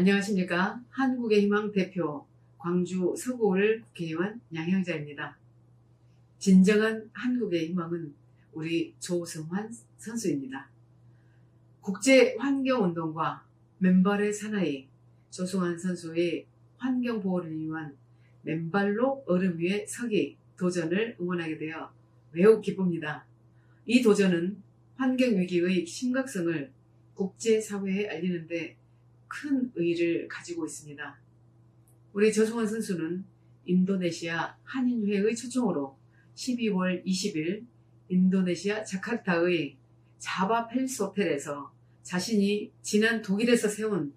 안녕하십니까. 한국의 희망 대표 광주 서구을 국회의원 양향자입니다. 진정한 한국의 희망은 우리 조성환 선수입니다. 국제 환경운동과 맨발의 사나이 조성환 선수의 환경 보호를 위한 맨발로 얼음 위에 서기 도전을 응원하게 되어 매우 기쁩니다. 이 도전은 환경 위기의 심각성을 국제사회에 알리는데 큰 의의를 가지고 있습니다. 우리 조성환 선수는 인도네시아 한인회의 초청으로 12월 20일 인도네시아 자카르타의 자바 팰리스 호텔에서 자신이 지난 독일에서 세운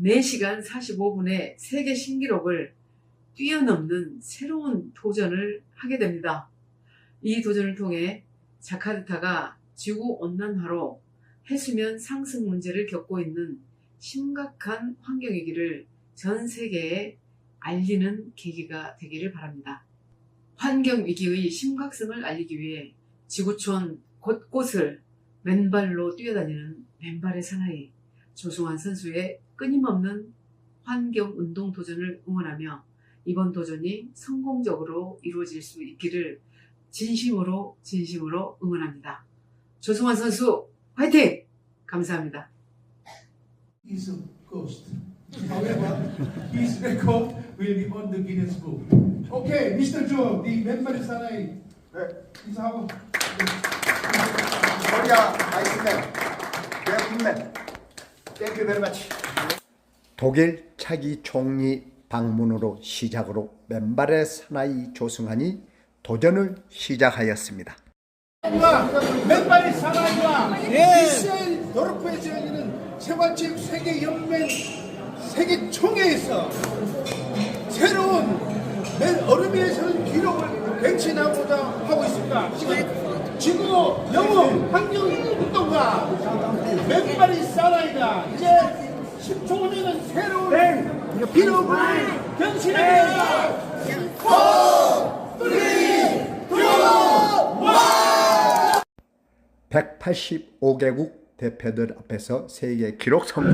4시간 45분의 세계 신기록을 뛰어넘는 새로운 도전을 하게 됩니다. 이 도전을 통해 자카르타가 지구 온난화로 해수면 상승 문제를 겪고 있는 심각한 환경위기를 전 세계에 알리는 계기가 되기를 바랍니다. 환경위기의 심각성을 알리기 위해 지구촌 곳곳을 맨발로 뛰어다니는 맨발의 사나이 조승환 선수의 끊임없는 환경운동 도전을 응원하며 이번 도전이 성공적으로 이루어질 수 있기를 진심으로 진심으로 응원합니다. 조승환 선수 화이팅! 감사합니다. Is a ghost. However, his record will be on the Guinness Book. Okay, Mr. Joe, the member is alive. 인사하고. Korea, Iceman, Vietnam. Thank you very much. 독일 차기 총리 방문으로 시작으로 맨발의 사나이 조승환이 도전을 시작하였습니다. 맨발의 사나이가 도르프에서 열리는 세관집 세계 연맹 세계 총회에서 새로운 맨 얼음 위에서는 기록을 갱신하고자 하고 있습니다. 지구 영웅 환경 운동가 맨발의 사나이가 이제 10초 후에는 새로운 기록을 갱신합니다. 185개국 대표들 앞에서 세계 기록 성